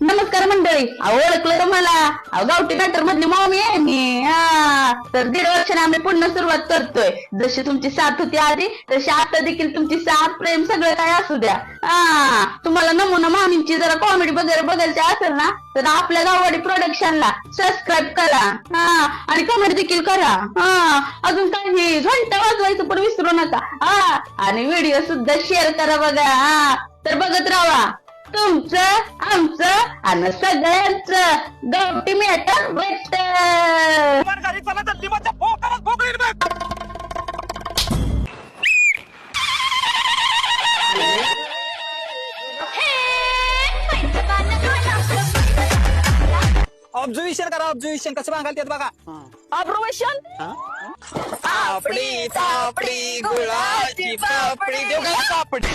नमस्कार मंडळी. अहो, ओळखलं तुम्हाला मला? अहो, गावठी मॅटर मधली मामी आहे मी. हा. तर दीड वर्षाने आम्ही पुन्हा सुरुवात करतोय. जशी तुमची साथ होती आधी तशी आता देखील तुमची साथ प्रेम सगळं काय असू द्या. हा. तुम्हाला नमुना मामींची जरा कॉमेडी वगैरे बघायची असेल ना तर आपल्या गाववाडी प्रोडक्शनला सबस्क्राईब करा. हा. आणि कमेंट देखील करा. हा. अजून काही घंटा वाजवायचं पण विसरू नका. हा. आणि व्हिडिओ सुद्धा शेअर करा बघा. हा. तर बघत राहा. तुमचं आमचं आणि सगळ्यांचं. गावठी मॅटर भेटत तुम्हाला घरी चला तर दिमाच्या भोकालाच भोकळीन बघ. ऑब्झर्वेशन करा ऑब्झर्वेशन कसं सांगाल त्यात बघा. ऑब्झर्वेशन पापडी पापडी गुळाची पापडी. देऊ का पापडी?